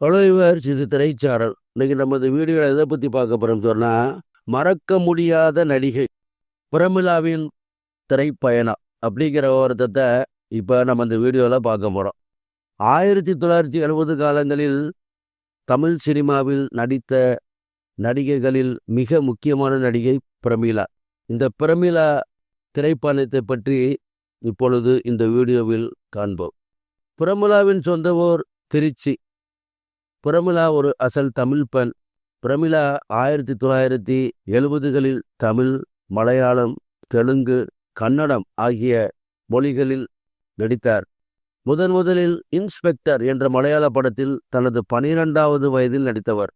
Hello yours இது திரைச்சாரல். இன்னைக்கு நமது வீடியோவில் எதை பற்றி பார்க்க போகிறோம் சொன்னால் மறக்க முடியாத நடிகை. பிரமிளாவின் திரைப்பயணம் அப்படிங்கிற ஒருத்தத்தை இப்போ நம்ம இந்த வீடியோவில் பார்க்க போகிறோம் ஆயிரத்தி தொள்ளாயிரத்தி எழுபது காலங்களில் தமிழ் சினிமாவில் நடித்த நடிகைகளில் மிக முக்கியமான நடிகை பிரமிளா. இந்த பிரமிளா திரைப்பயணத்தை பற்றி இப்பொழுது இந்த வீடியோவில் காண்போம். பிரமிளாவின் சொந்த ஊர் திருச்சி. பிரமிளா ஒரு அசல் தமிழ் பெண் பிரமிளா ஆயிரத்தி தொள்ளாயிரத்தி எழுபதுகளில் தமிழ் மலையாளம் தெலுங்கு கன்னடம் ஆகிய மொழிகளில் நடித்தார். முதன் முதலில் இன்ஸ்பெக்டர் என்ற மலையாள படத்தில் தனது பனிரெண்டாவது வயதில் நடித்தவர்.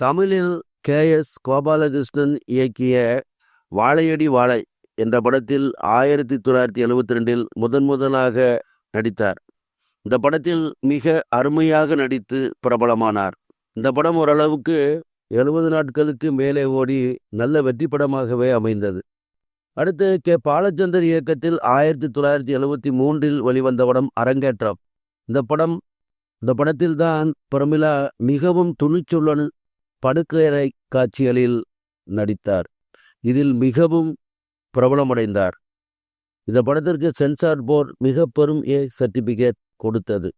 தமிழில் கே. எஸ். கோபாலகிருஷ்ணன் இயக்கிய வாழையடி வாழை என்ற படத்தில் ஆயிரத்தி தொள்ளாயிரத்தி எழுபத்தி ரெண்டில் முதன் முதலாக நடித்தார். இந்த படத்தில் மிக அருமையாக நடித்து பிரபலமானார். இந்த படம் ஓரளவுக்கு எழுபது நாட்களுக்கு மேலே ஓடி நல்ல வெற்றி படமாகவே அமைந்தது. அடுத்து கே. பாலச்சந்தர் இயக்கத்தில் ஆயிரத்தி தொள்ளாயிரத்தி எழுபத்தி மூன்றில் வெளிவந்த படம் அரங்கேற்றம். இந்த படம் இந்த படத்தில்தான் பிரமிளா மிகவும் துணிச்சுள்ளன் படுக்கையறை காட்சிகளில் நடித்தார். இதில் மிகவும் பிரபலமடைந்தார். இந்த படத்திற்கு சென்சார் போர்டு மிக பெரும் ஏ சர்டிபிகேட் கொடுத்தது.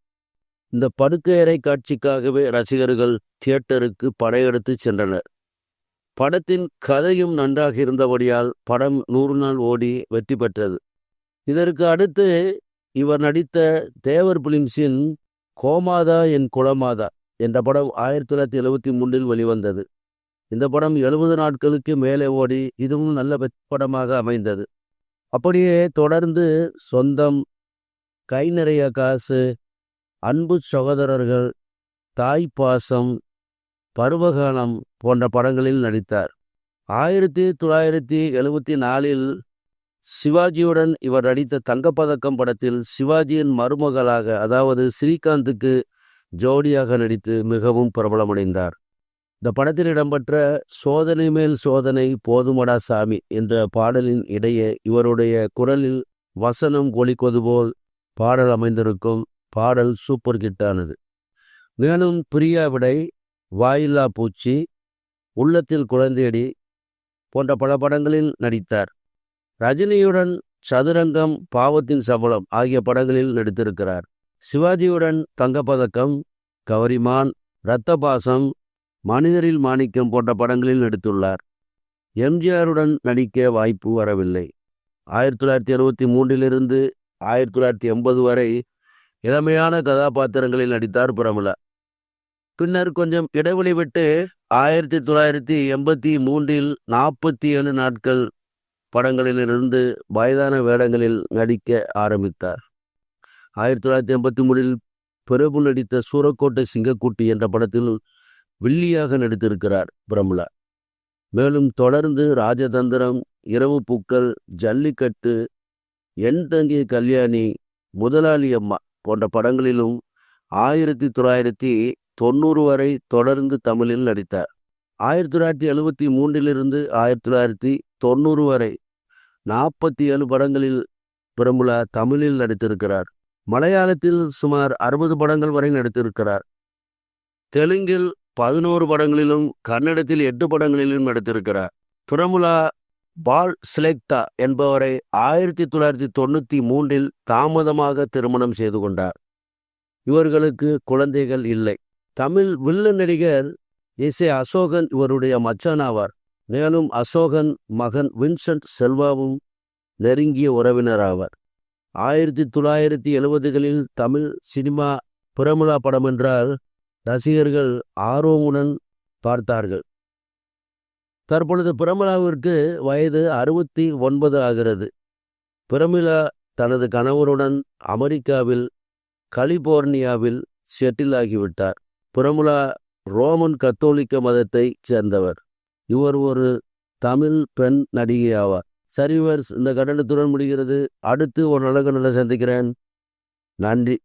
இந்த படுக்கையறை காட்சிக்காகவே ரசிகர்கள் தியேட்டருக்கு படையெடுத்து சென்றனர். படத்தின் கதையும் நன்றாக இருந்தபடியால் படம் நூறு நாள் ஓடி வெற்றி பெற்றது. இதற்கு அடுத்து இவர் நடித்த தேவர் பிலிம்ஸின் கோமாதா என் குலமாதா என்ற படம் ஆயிரத்தி தொள்ளாயிரத்தி எழுபத்தி மூன்றில் வெளிவந்தது. இந்த படம் எழுபது நாட்களுக்கு மேலே ஓடி இதுவும் நல்ல படமாக அமைந்தது. அப்படியே தொடர்ந்து சொந்தம் கை நிறைய காசு அன்பு சகோதரர்கள் தாய் பாசம் பருவகாலம் போன்ற படங்களில் நடித்தார். ஆயிரத்தி தொள்ளாயிரத்தி எழுபத்தி நாலில் சிவாஜியுடன் இவர் நடித்த தங்கப்பதக்கம் படத்தில் சிவாஜியின் மருமகளாக அதாவது ஸ்ரீகாந்துக்கு ஜோடியாக நடித்து மிகவும் பிரபலமடைந்தார். இந்த படத்தில் இடம்பெற்ற சோதனை மேல் சோதனை போதுமடா சாமி என்ற பாடலின் இடையே இவருடைய குரலில் வசனம் ஒலிப்பது போல் பாடல் அமைந்திருக்கும் பாடல் சூப்பர் ஹிட்டானது மேலும் பிரியா விடை வாயில்லா பூச்சி உள்ளத்தில் குழந்தையடி போன்ற பல படங்களில் நடித்தார். ரஜினியுடன் சதுரங்கம் பாவத்தின் சபலம் ஆகிய படங்களில் நடித்திருக்கிறார். சிவாஜியுடன் தங்கப்பதக்கம் கவரிமான் இரத்த பாசம் மனிதரில் மாணிக்கம் போன்ற படங்களில் நடித்துள்ளார். எம்ஜிஆருடன் நடிக்க வாய்ப்பு வரவில்லை. ஆயிரத்தி தொள்ளாயிரத்தி எழுபத்தி மூன்றிலிருந்து ஆயிரத்தி தொள்ளாயிரத்தி எண்பது வரை இளமையான கதாபாத்திரங்களில் நடித்தார் பிரமிளா. பின்னர் கொஞ்சம் இடைவெளி விட்டு ஆயிரத்தி தொள்ளாயிரத்தி எண்பத்தி மூன்றில் நாற்பத்தி ஏழு நாட்கள் படங்களிலிருந்து வயதான வேடங்களில் நடிக்க ஆரம்பித்தார். ஆயிரத்தி தொள்ளாயிரத்தி எண்பத்தி மூணில் பிரபு நடித்த சூரக்கோட்டை சிங்கக்குட்டி என்ற படத்தில் வில்லியாக நடித்திருக்கிறார் பிரமிளா. மேலும் தொடர்ந்து ராஜதந்திரம் இரவு பூக்கள் ஜல்லிக்கட்டு என் தங்கிய கல்யாணி முதலாளி அம்மா போன்ற படங்களிலும் ஆயிரத்தி தொள்ளாயிரத்தி தொண்ணூறு வரை தொடர்ந்து தமிழில் நடித்தார். ஆயிரத்தி தொள்ளாயிரத்தி எழுபத்தி மூன்றிலிருந்து ஆயிரத்தி தொள்ளாயிரத்தி தொண்ணூறு வரை நாற்பத்தி ஏழு படங்களில் பிரமுலா தமிழில் நடித்திருக்கிறார். மலையாளத்தில் சுமார் அறுபது படங்கள் வரை நடித்திருக்கிறார். தெலுங்கில் பதினோரு படங்களிலும் கன்னடத்தில் எட்டு படங்களிலும் நடித்திருக்கிறார். பிரமுலா பால் ஸ்லெக்டா என்பவரை ஆயிரத்தி தொள்ளாயிரத்தி தொண்ணூற்றி மூன்றில் தாமதமாக திருமணம் செய்து கொண்டார். இவர்களுக்கு குழந்தைகள் இல்லை. தமிழ் வில்லன் நடிகர் எஸ் ஏ அசோகன் இவருடைய மச்சான் ஆவார். மேலும் அசோகன் மகன் வின்சென்ட் செல்வாவும் நெருங்கிய உறவினர் ஆவார். ஆயிரத்தி தொள்ளாயிரத்தி எழுபதுகளில் தமிழ் சினிமா பிரமுலா படம் என்றால் ரசிகர்கள் ஆர்வமுடன் பார்த்தார்கள். தற்பொழுது பிரமிளாவிற்கு வயது அறுபத்தி ஒன்பது ஆகிறது. பிரமிளா தனது கணவருடன் அமெரிக்காவில் கலிபோர்னியாவில் செட்டில் ஆகிவிட்டார். பிரமிளா ரோமன் கத்தோலிக்க மதத்தை சேர்ந்தவர். இவர் ஒரு தமிழ் பெண் நடிகை ஆவார். சரிவர்ஸ் இந்த கட்டணத்துடன் முடிகிறது. அடுத்து ஒரு நல்ல கண்ணலை சந்திக்கிறேன். நன்றி.